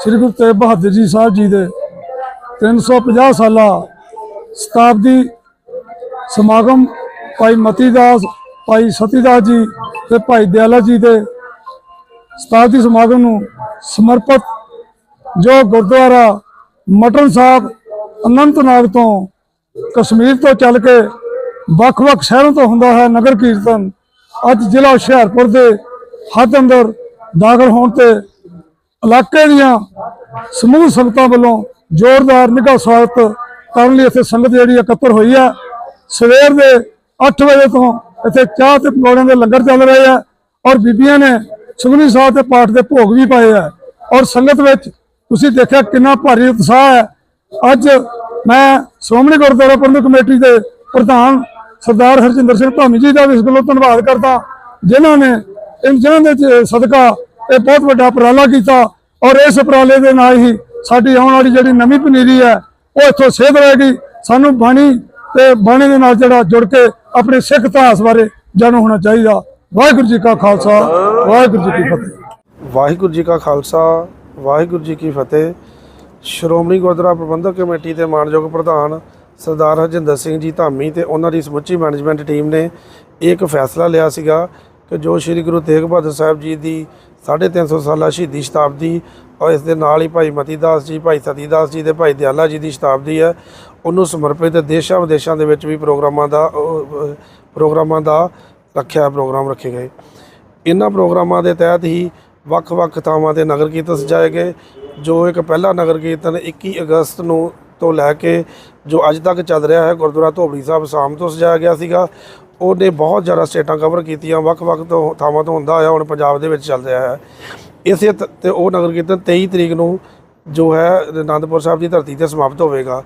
ਸ੍ਰੀ ਗੁਰੂ ਤੇਗ ਬਹਾਦਰ ਜੀ ਸਾਹਿਬ ਜੀ ਦੇ 350 ਸਾਲਾ ਸ਼ਤਾਬਦੀ ਸਮਾਗਮ ਭਾਈ ਮਤੀ ਦਾਸ ਭਾਈ ਸਤੀ ਦਾਸ ਜੀ ਤੇ ਭਾਈ ਦਿਆਲਾ ਜੀ ਦੇ ਸ਼ਤਾਬਦੀ ਸਮਾਗਮ ਨੂੰ ਸਮਰਪਿਤ ਜੋ ਗੁਰਦੁਆਰਾ ਮਟਨ ਸਾਹਿਬ ਅਨੰਤਨਾਗ ਤੋਂ ਕਸ਼ਮੀਰ ਤੋਂ ਚੱਲ ਕੇ ਵੱਖ-ਵੱਖ ਸ਼ਹਿਰਾਂ ਤੋਂ ਹੁੰਦਾ ਹੈ, ਨਗਰ ਕੀਰਤਨ ਅੱਜ ਜ਼ਿਲ੍ਹਾ ਹੁਸ਼ਿਆਰਪੁਰ ਦੇ ਹੱਦ ਅੰਦਰ ਦਾਖਲ ਹੋਣ ਤੇ ਇਲਾਕੇ ਦੀਆਂ ਸਮੂਹ ਸੰਗਤਾਂ ਵੱਲੋਂ ਜ਼ੋਰਦਾਰ ਨਿੱਘਾ ਸਵਾਗਤ ਕਰਨ ਲਈ ਇੱਥੇ ਸੰਗਤ ਜਿਹੜੀ ਇਕੱਤਰ ਹੋਈ ਹੈ। ਸਵੇਰ ਦੇ 8 ਵਜੇ ਤੋਂ ਇੱਥੇ ਚਾਹ ਤੇ ਪਕੌੜਿਆਂ ਦੇ ਲੰਗਰ ਚੱਲ ਰਹੇ ਆ ਔਰ ਬੀਬੀਆਂ ਨੇ ਸੁਖਨੀ ਸਾਹਿਬ ਦੇ ਪਾਠ ਦੇ ਭੋਗ ਵੀ ਪਾਏ ਆ ਔਰ ਸੰਗਤ ਵਿੱਚ ਤੁਸੀਂ ਦੇਖਿਆ ਕਿੰਨਾ ਭਾਰੀ ਉਤਸ਼ਾਹ ਹੈ। ਅੱਜ ਮੈਂ ਸ਼੍ਰੋਮਣੀ ਗੁਰਦੁਆਰਾ ਪ੍ਰਬੰਧਕ ਕਮੇਟੀ ਦੇ ਪ੍ਰਧਾਨ ਸਰਦਾਰ ਹਰਜਿੰਦਰ ਸਿੰਘ ਧਾਮੀ ਜੀ ਦਾ ਵੀ ਇਸ ਗੱਲੋਂ ਧੰਨਵਾਦ ਕਰਦਾ, ਜਿਨ੍ਹਾਂ ਨੇ ਇਨ ਜਿਨ੍ਹਾਂ ਦੇ ਸਦਕਾ ਇਹ ਬਹੁਤ ਵੱਡਾ ਉਪਰਾਲਾ ਕੀਤਾ ਔਰ ਇਸ ਉਪਰਾਲੇ ਦੇ ਨਾਲ ਹੀ ਸਾਡੀ ਆਉਣ ਵਾਲੀ ਜਿਹੜੀ ਨਵੀਂ ਪਨੀਰੀ ਹੈ, ਉਹ ਇੱਥੋਂ ਸੇਧ ਰਹੇਗੀ ਸਾਨੂੰ ਬਾਣੀ ਤੇ ਬਾਣੀ ਦੇ ਨਾਲ ਜਿਹੜਾ ਜੁੜ ਕੇ ਆਪਣੇ ਸਿੱਖ ਇਤਿਹਾਸ ਬਾਰੇ ਜਾਣੂ ਹੋਣਾ ਚਾਹੀਦਾ। ਵਾਹਿਗੁਰੂ ਜੀ ਕਾ ਖਾਲਸਾ, ਵਾਹਿਗੁਰੂ ਜੀ ਕੀ ਫਤਿਹ। ਵਾਹਿਗੁਰੂ ਜੀ ਕਾ ਖਾਲਸਾ, ਵਾਹਿਗੁਰੂ ਜੀ ਕੀ ਫਤਿਹ। ਸ਼੍ਰੋਮਣੀ ਗੁਰਦੁਆਰਾ ਪ੍ਰਬੰਧਕ ਕਮੇਟੀ ਦੇ ਮਾਨਯੋਗ ਪ੍ਰਧਾਨ ਸਰਦਾਰ ਹਰਜਿੰਦਰ ਸਿੰਘ ਜੀ ਧਾਮੀ ਤੇ ਉਹਨਾਂ ਦੀ ਸਮੁੱਚੀ ਮੈਨੇਜਮੈਂਟ ਟੀਮ ਨੇ ਇਹ ਇੱਕ ਫੈਸਲਾ ਲਿਆ ਸੀਗਾ ਕਿ ਜੋ ਸ੍ਰੀ ਗੁਰੂ ਤੇਗ ਬਹਾਦਰ ਸਾਹਿਬ ਜੀ ਦੀ 350 ਸਾਲਾ ਸ਼ਹੀਦੀ ਸ਼ਤਾਬਦੀ ਔਰ ਇਸ ਦੇ ਨਾਲ ਹੀ ਭਾਈ ਮਤੀਦਾਸ ਜੀ, ਭਾਈ ਸਤੀਦਾਸ ਜੀ ਤੇ ਭਾਈ ਦਿਆਲਾ ਜੀ ਦੀ ਸ਼ਤਾਬਦੀ ਹੈ, ਉਹਨੂੰ ਸਮਰਪਿਤ ਦੇਸ਼ਾਂ ਵਿਦੇਸ਼ਾਂ ਦੇ ਵਿੱਚ ਵੀ ਪ੍ਰੋਗਰਾਮਾਂ ਦਾ ਪ੍ਰੋਗਰਾਮਾਂ ਦਾ ਰੱਖਿਆ ਪ੍ਰੋਗਰਾਮ ਰੱਖੇ ਗਏ। ਇਹਨਾਂ ਪ੍ਰੋਗਰਾਮਾਂ ਦੇ ਤਹਿਤ ਹੀ ਵੱਖ-ਵੱਖ ਥਾਵਾਂ ਤੇ ਨਗਰ ਕੀਰਤਨ ਸਜਾਏ ਗਏ, ਜੋ ਇੱਕ ਪਹਿਲਾ ਨਗਰ ਕੀਰਤਨ 21 ਅਗਸਤ ਨੂੰ ਤੋਂ ਲੈ ਕੇ ਜੋ ਅੱਜ ਤੱਕ ਚੱਲ ਰਿਹਾ ਹੈ, ਗੁਰਦੁਆਰਾ ਧੋਬੜੀ ਸਾਹਿਬ ਸ਼ਾਮ ਤੋਂ ਸਜਾਇਆ ਗਿਆ ਸੀਗਾ। ਉਹਨੇ ਬਹੁਤ ਜ਼ਿਆਦਾ ਸਟੇਟਾਂ ਕਵਰ ਕੀਤੀਆਂ, ਵੱਖ-ਵੱਖ ਤੋਂ ਥਾਵਾਂ ਤੋਂ ਹੁੰਦਾ ਆਇਆ, ਹੁਣ ਪੰਜਾਬ ਦੇ ਵਿੱਚ ਚੱਲ ਰਿਹਾ ਹੈ। ਇਸੇ ਤ- ਤੇ ਉਹ ਨਗਰ ਕੀਰਤਨ 23 ਤਰੀਕ ਨੂੰ ਜੋ ਹੈ, ਅਨੰਦਪੁਰ ਸਾਹਿਬ ਦੀ ਧਰਤੀ ਤੇ ਸਮਾਪਤ ਹੋਵੇਗਾ।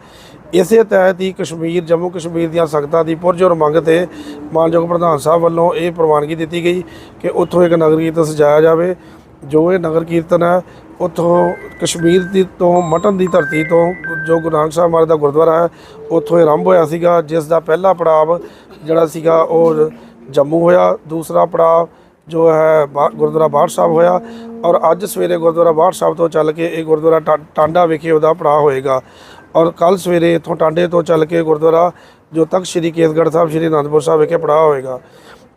ਇਸੇ ਤਹਿਤ ਹੀ ਕਸ਼ਮੀਰ, ਜੰਮੂ ਕਸ਼ਮੀਰ ਦੀਆਂ ਸੰਗਤਾਂ ਦੀ ਪੁਰਜੋਰ ਮੰਗ ਤੇ ਮਾਨਯੋਗ ਪ੍ਰਧਾਨ ਸਾਹਿਬ ਵੱਲੋਂ ਇਹ ਪ੍ਰਵਾਨਗੀ ਦਿੱਤੀ ਗਈ ਕਿ ਉੱਥੋਂ ਇੱਕ ਨਗਰ ਕੀਰਤਨ ਸਜਾਇਆ ਜਾਵੇ। ਜੋ ਇਹ ਨਗਰ ਕੀਰਤਨ ਹੈ, ਉੱਥੋਂ ਕਸ਼ਮੀਰ ਦੀ ਤੋਂ ਮਟਨ ਦੀ ਧਰਤੀ ਤੋਂ ਜੋ ਗੁਰੂ ਨਾਨਕ ਸਾਹਿਬ ਮਹਾਰਾਜ ਦਾ ਗੁਰਦੁਆਰਾ ਹੈ, ਉੱਥੋਂ ਇਹ ਆਰੰਭ ਹੋਇਆ ਸੀਗਾ, ਜਿਸ ਦਾ ਪਹਿਲਾ ਪੜਾਅ ਜਿਹੜਾ ਸੀਗਾ ਉਹ ਜੰਮੂ ਹੋਇਆ। ਦੂਸਰਾ ਪੜਾਅ ਜੋ ਹੈ ਬਾ- ਗੁਰਦੁਆਰਾ ਬਾਠ ਸਾਹਿਬ ਹੋਇਆ। ਔਰ ਅੱਜ ਸਵੇਰੇ ਗੁਰਦੁਆਰਾ ਬਾਠ ਸਾਹਿਬ ਤੋਂ ਚੱਲ ਕੇ ਇਹ ਗੁਰਦੁਆਰਾ ਟਾ- ਟਾਂਡਾ ਵਿਖੇ ਉਹਦਾ ਪੜਾਅ ਹੋਏਗਾ। ਔਰ ਕੱਲ ਸਵੇਰੇ ਇੱਥੋਂ ਟਾਂਡੇ ਤੋਂ ਚੱਲ ਕੇ ਗੁਰਦੁਆਰਾ ਜੋ ਤਖਤ ਸ੍ਰੀ ਕੇਸਗੜ੍ਹ ਸਾਹਿਬ, ਸ੍ਰੀ ਅਨੰਦਪੁਰ ਸਾਹਿਬ ਵਿਖੇ ਪੜਾਅ ਹੋਏਗਾ।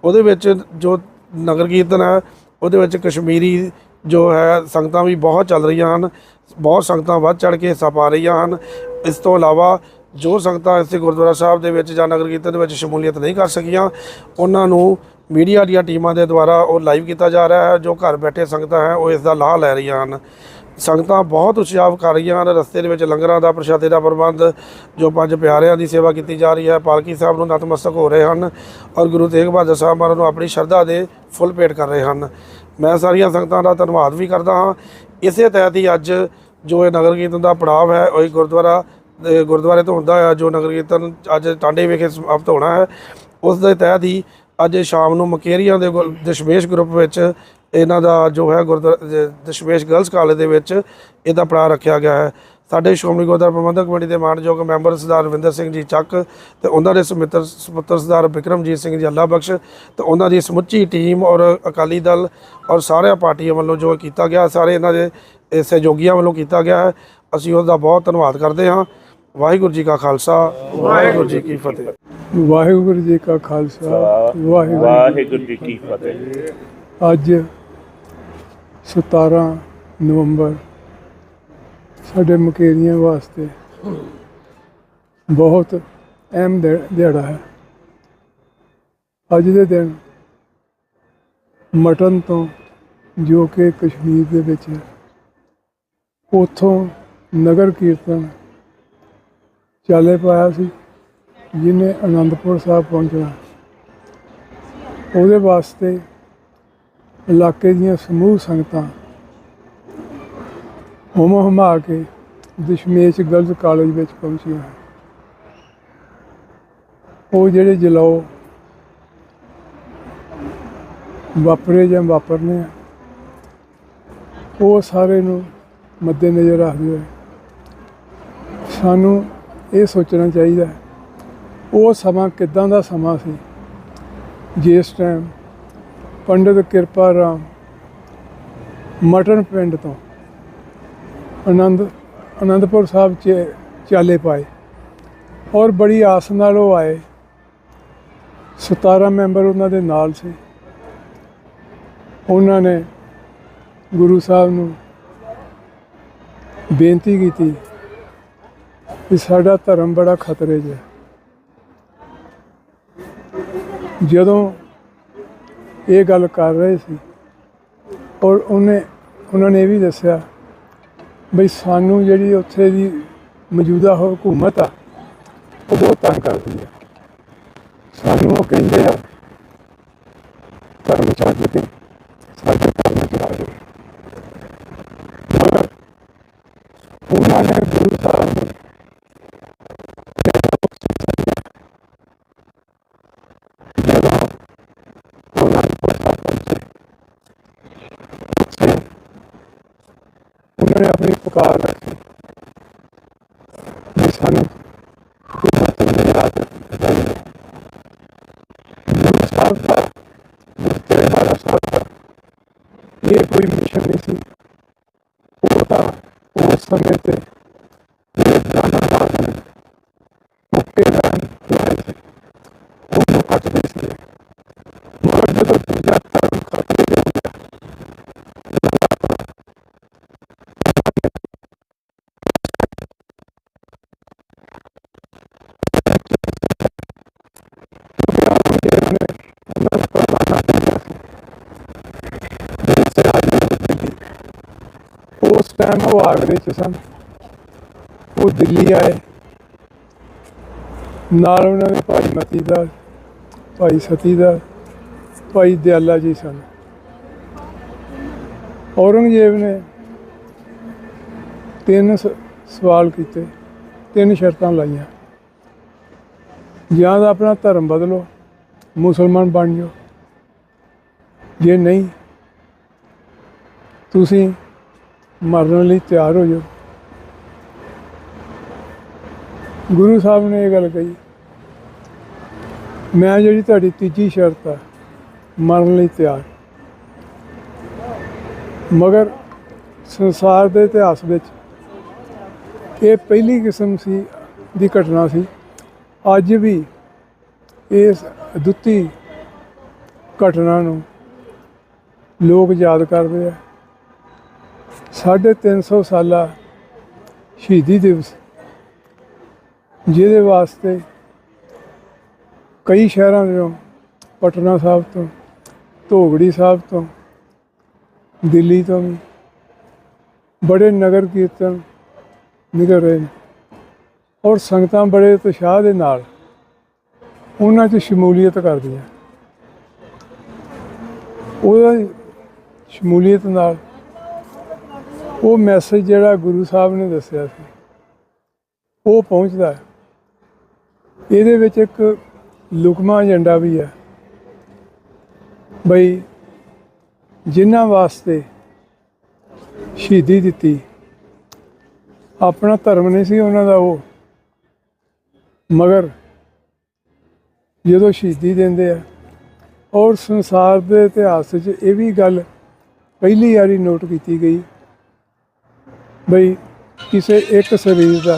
ਉਹਦੇ ਵਿੱਚ ਜੋ ਨਗਰ ਕੀਰਤਨ ਹੈ, ਉਹਦੇ ਵਿੱਚ ਕਸ਼ਮੀਰੀ ਜੋ ਹੈ ਸੰਗਤਾਂ ਵੀ ਬਹੁਤ ਚੱਲ ਰਹੀਆਂ ਹਨ। ਬਹੁਤ ਸੰਗਤਾਂ ਵੱਧ ਚੜ ਕੇ ਹਿੱਸਾ ਪਾ ਰਹੀਆਂ ਹਨ। ਇਸ ਤੋਂ ਇਲਾਵਾ ਜੋ ਸੰਗਤਾਂ ਇਸੇ ਗੁਰਦੁਆਰਾ ਸਾਹਿਬ ਦੇ ਵਿੱਚ ਜਾਂ ਨਗਰ ਕੀਰਤਨ ਦੇ ਵਿੱਚ ਸ਼ਮੂਲੀਅਤ ਨਹੀਂ ਕਰ ਸਕੀਆਂ। ਉਹਨਾਂ ਨੂੰ ਮੀਡੀਆ ਦੀਆਂ ਟੀਮਾਂ ਦੇ ਦੁਆਰਾ ਉਹ ਲਾਈਵ ਕੀਤਾ ਜਾ ਰਿਹਾ ਹੈ, ਜੋ ਘਰ ਬੈਠੇ ਸੰਗਤਾਂ ਹੈ, ਉਹ ਇਸ ਦਾ ਲਾਭ ਲੈ ਰਹੀਆਂ ਹਨ। ਸੰਗਤਾਂ ਬਹੁਤ ਉਤਸ਼ਾਹ ਕਰ ਰਹੀਆਂ ਹਨ। ਰਸਤੇ ਦੇ ਵਿੱਚ ਲੰਗਰਾਂ ਦਾ, ਪ੍ਰਸ਼ਾਦੇ ਦਾ ਪ੍ਰਬੰਧ, ਜੋ ਪੰਜ ਪਿਆਰਿਆਂ ਦੀ ਸੇਵਾ ਕੀਤੀ ਜਾ ਰਹੀ ਹੈ। ਪਾਲਕੀ ਸਾਹਿਬ ਨੂੰ ਨਤਮਸਤਕ ਹੋ ਰਹੇ ਹਨ ਔਰ ਗੁਰੂ ਤੇਗ ਬਹਾਦਰ ਸਾਹਿਬ ਮਹਾਰਾਜ ਨੂੰ ਆਪਣੀ ਸ਼ਰਧਾ ਦੇ ਫੁੱਲ ਭੇਟ ਕਰ ਰਹੇ ਹਨ। ਮੈਂ ਸਾਰੀਆਂ ਸੰਗਤਾਂ ਦਾ ਧੰਨਵਾਦ ਵੀ ਕਰਦਾ ਹਾਂ। ਇਸੇ ਤਹਿਤ ਹੀ ਅੱਜ ਜੋ ਇਹ ਨਗਰ ਕੀਰਤਨ ਦਾ ਪੜਾਅ ਹੈ, ਉਹ ਹੀ ਗੁਰਦੁਆਰਾ ਗੁਰਦੁਆਰੇ ਤੋਂ ਹੁੰਦਾ ਹੈ ਜੋ ਨਗਰ ਕੀਰਤਨ ਅੱਜ ਟਾਂਡੇ ਵਿਖੇ ਸਮਾਪਤ ਹੋਣਾ ਹੈ। ਉਸ ਦੇ ਤਹਿਤ ਹੀ ਅੱਜ ਸ਼ਾਮ ਨੂੰ ਮਕੇਰੀਆਂ ਦੇ ਗੁਰ- ਦਸ਼ਮੇਸ਼ ਗਰੁੱਪ ਵਿੱਚ ਇਹਨਾਂ ਦਾ ਜੋ ਹੈ ਗੁਰਦੁਆਰਾ ਦਸ਼ਮੇਸ਼ ਗਰਲਸ ਕਾਲਜ ਦੇ ਵਿੱਚ ਇਹਦਾ ਪੜਾਅ ਰੱਖਿਆ ਗਿਆ ਹੈ। ਸਾਡੇ ਸ਼੍ਰੋਮਣੀ ਗੁਰਦੁਆਰਾ ਪ੍ਰਬੰਧਕ ਕਮੇਟੀ ਦੇ ਮਾਨਯੋਗ ਮੈਂਬਰ ਸਰਦਾਰ ਰਵਿੰਦਰ ਸਿੰਘ ਜੀ ਚੱਕ ਤੇ ਉਹਨਾਂ ਦੇ ਸਮਿੱਤਰ, ਸੁਪੁੱਤਰ ਸਰਦਾਰ ਬਿਕਰਮਜੀਤ ਸਿੰਘ ਜੀ ਅੱਲਾ ਬਖਸ਼ ਤੇ ਉਹਨਾਂ ਦੀ ਸਮੁੱਚੀ ਟੀਮ ਔਰ ਅਕਾਲੀ ਦਲ ਔਰ ਸਾਰਿਆਂ ਪਾਰਟੀਆਂ ਵੱਲੋਂ ਜੋ ਕੀਤਾ ਗਿਆ, ਸਾਰੇ ਇਹਨਾਂ ਦੇ ਸਹਿਯੋਗੀਆਂ ਵੱਲੋਂ ਕੀਤਾ ਗਿਆ ਹੈ। ਅਸੀਂ ਉਹਦਾ ਬਹੁਤ ਧੰਨਵਾਦ ਕਰਦੇ ਹਾਂ। ਵਾਹਿਗੁਰੂ ਜੀ ਕਾ ਖਾਲਸਾ ਵਾਹਿਗੁਰੂ ਜੀ ਕੀ ਫਤਿਹ। ਵਾਹਿਗੁਰੂ ਜੀ ਕਾ ਖਾਲਸਾ ਵਾਹਿਗੁਰੂ ਵਾਹਿਗੁਰੂ ਜੀ ਕੀ ਫਤਿਹ। ਅੱਜ 17 ਨਵੰਬਰ ਸਾਡੇ ਮਕੇਰੀਆਂ ਵਾਸਤੇ ਬਹੁਤ ਅਹਿਮ ਦਿਹਾੜਾ ਹੈ। ਅੱਜ ਦੇ ਦਿਨ ਮਟਨ ਤੋਂ ਜੋ ਕਿ ਕਸ਼ਮੀਰ ਦੇ ਵਿੱਚ ਹੈ ਉਥੋਂ ਨਗਰ ਕੀਰਤਨ ਚਾਲੇ ਪਾਇਆ ਸੀ, ਜਿਹਨੇ ਆਨੰਦਪੁਰ ਸਾਹਿਬ ਪਹੁੰਚਣਾ। ਉਹਦੇ ਵਾਸਤੇ ਇਲਾਕੇ ਦੀਆਂ ਸਮੂਹ ਸੰਗਤਾਂ ਹੁਮ ਹਮਾ ਕੇ ਦਸ਼ਮੇਸ਼ ਗਰਲਜ਼ ਕਾਲਜ ਵਿੱਚ ਪਹੁੰਚੀਆਂ ਉਹ ਜਿਹੜੇ ਜਲਾਓ ਵਾਪਰੇ ਜਾਂ ਵਾਪਰਨੇ ਆ, ਉਹ ਸਾਰੇ ਨੂੰ ਮੱਦੇ ਨਜ਼ਰ ਰੱਖਦੇ ਹੋਏ ਸਾਨੂੰ ਇਹ ਸੋਚਣਾ ਚਾਹੀਦਾ ਉਹ ਸਮਾਂ ਕਿੱਦਾਂ ਦਾ ਸਮਾਂ ਸੀ? ਜਿਸ ਟਾਈਮ ਪੰਡਿਤ ਕਿਰਪਾ ਰਾਮ ਮਟਨ ਪਿੰਡ ਤੋਂ ਆਨੰਦ ਆਨੰਦਪੁਰ ਸਾਹਿਬ 'ਚ ਚਾਲੇ ਪਾਏ ਔਰ ਬੜੀ ਆਸ ਨਾਲ ਉਹ ਆਏ। 17 ਮੈਂਬਰ ਉਹਨਾਂ ਦੇ ਨਾਲ ਸੀ। ਉਹਨਾਂ ਨੇ ਗੁਰੂ ਸਾਹਿਬ ਨੂੰ ਬੇਨਤੀ ਕੀਤੀ ਵੀ ਸਾਡਾ ਧਰਮ ਬੜਾ ਖਤਰੇ 'ਚ ਹੈ। ਜਦੋਂ ਇਹ ਗੱਲ ਕਰ ਰਹੇ ਸੀ ਔਰ ਉਹਨੇ, ਉਹਨਾਂ ਨੇ ਇਹ ਵੀ ਦੱਸਿਆ ਬਈ ਸਾਨੂੰ ਜਿਹੜੀ ਉੱਥੇ ਦੀ ਮੌਜੂਦਾ ਹਕੂਮਤ ਆ, ਉਹ ਬਹੁਤ ਤੰਗ ਕਰਦੀ ਹੈ। ਸਾਨੂੰ ਉਹ ਕਹਿੰਦੇ ਆ, ਧਰਮ ਛੱਡ ਕੇ ਸਾਡੇ ਧਰਮ ਚ ਆ ਜਾਓ ਮਗਰ ਉਹਨਾਂ ਨੇ ਗੁਰੂ ਸਾਹਿਬ ਨੂੰ ਜਦੋਂ ਉਹਨਾਂ ਨੇ ਪੁੱਛਿਆ ਪਹੁੰਚੇ ਉੱਥੇ ਉਹਨਾਂ ਨੇ ਆਪਣੀ ਪੁਕਾਰ ਰੱਖੀ। ਵੀ ਸਾਨੂੰ ਹਕੂਮਤ ਦੇ ਰਾਜ ਗੁਰੂ ਸਾਹਿਬ ਦਾ, ਗੁਰੂ ਤੇਰੇ ਸਾਹਿਬ ਦਾ, ਇਹ ਕੋਈ ਮਿਸ਼ਨ ਨਹੀਂ ਸੀ। ਉਹ ਤਾਂ ਉਸ ਸਮੇਂ ਤੇ ਉਸ ਉਹ ਆਗਰੇ ਚ ਸਨ। ਉਹ ਦਿੱਲੀ ਆਏ। ਨਾਲ ਉਹਨਾਂ ਦੇ ਭਾਈ ਮਤੀ ਦਾ, ਭਾਈ ਸਤੀ ਦਾ, ਭਾਈ ਦਿਆਲਾ ਜੀ ਸਨ। ਔਰੰਗਜ਼ੇਬ ਨੇ ਤਿੰਨ ਸ- ਸਵਾਲ ਕੀਤੇ। ਤਿੰਨ ਸ਼ਰਤਾਂ ਲਾਈਆਂ। ਜਾਂ ਤਾਂ ਆਪਣਾ ਧਰਮ ਬਦਲੋ, ਮੁਸਲਮਾਨ ਬਣ ਜਾਓ। ਜੇ ਨਹੀਂ, ਤੁਸੀਂ ਮਰਨ ਲਈ ਤਿਆਰ ਹੋ ਜਾਓ। ਗੁਰੂ ਸਾਹਿਬ ਨੇ ਇਹ ਗੱਲ ਕਹੀ, ਮੈਂ ਜਿਹੜੀ ਤੁਹਾਡੀ ਤੀਜੀ ਸ਼ਰਤ ਆ, ਮਰਨ ਲਈ ਤਿਆਰ। ਮਗਰ ਸੰਸਾਰ ਦੇ ਇਤਿਹਾਸ ਵਿੱਚ ਇਹ ਪਹਿਲੀ ਕਿਸਮ ਸੀ, ਦੀ ਘਟਨਾ ਸੀ। ਅੱਜ ਵੀ ਇਸ ਦੁੱਤੀ ਘਟਨਾ ਨੂੰ ਲੋਕ ਯਾਦ ਕਰਦੇ ਆ। ਸਾਢੇ ਤਿੰਨ ਸੌ ਸਾਲਾ ਸ਼ਹੀਦੀ ਦਿਵਸ, ਜਿਹਦੇ ਵਾਸਤੇ ਕਈ ਸ਼ਹਿਰਾਂ ਦੇ ਪਟਨਾ ਸਾਹਿਬ ਤੋਂ, ਧੋਗੜੀ ਸਾਹਿਬ ਤੋਂ, ਦਿੱਲੀ ਤੋਂ ਵੀ ਬੜੇ ਨਗਰ ਕੀਰਤਨ ਨਿਕਲ ਰਹੇ ਨੇ। ਔਰ ਸੰਗਤਾਂ ਬੜੇ ਉਤਸ਼ਾਹ ਦੇ ਨਾਲ ਉਹਨਾਂ 'ਚ ਸ਼ਮੂਲੀਅਤ ਕਰਦੀਆਂ। ਉਹਦਾ ਸ਼ਮੂਲੀਅਤ ਨਾਲ ਉਹ ਮੈਸੇਜ ਜਿਹੜਾ ਗੁਰੂ ਸਾਹਿਬ ਨੇ ਦੱਸਿਆ ਸੀ, ਉਹ ਪਹੁੰਚਦਾ ਹੈ। ਇਹਦੇ ਵਿੱਚ ਇੱਕ ਲੁਕਮਾ ਏਜੰਡਾ ਵੀ ਹੈ। ਬਈ ਜਿਨ੍ਹਾਂ ਵਾਸਤੇ ਸ਼ਹੀਦੀ ਦਿੱਤੀ, ਆਪਣਾ ਧਰਮ ਨਹੀਂ ਸੀ ਉਹਨਾਂ ਦਾ ਉਹ, ਮਗਰ ਜਦੋਂ ਸ਼ਹੀਦੀ ਦਿੰਦੇ ਆ, ਔਰ ਸੰਸਾਰ ਦੇ ਇਤਿਹਾਸ 'ਚ ਇਹ ਵੀ ਗੱਲ ਪਹਿਲੀ ਵਾਰੀ ਨੋਟ ਕੀਤੀ ਗਈ। ਬਈ ਕਿਸੇ ਇੱਕ ਸਰੀਰ ਦਾ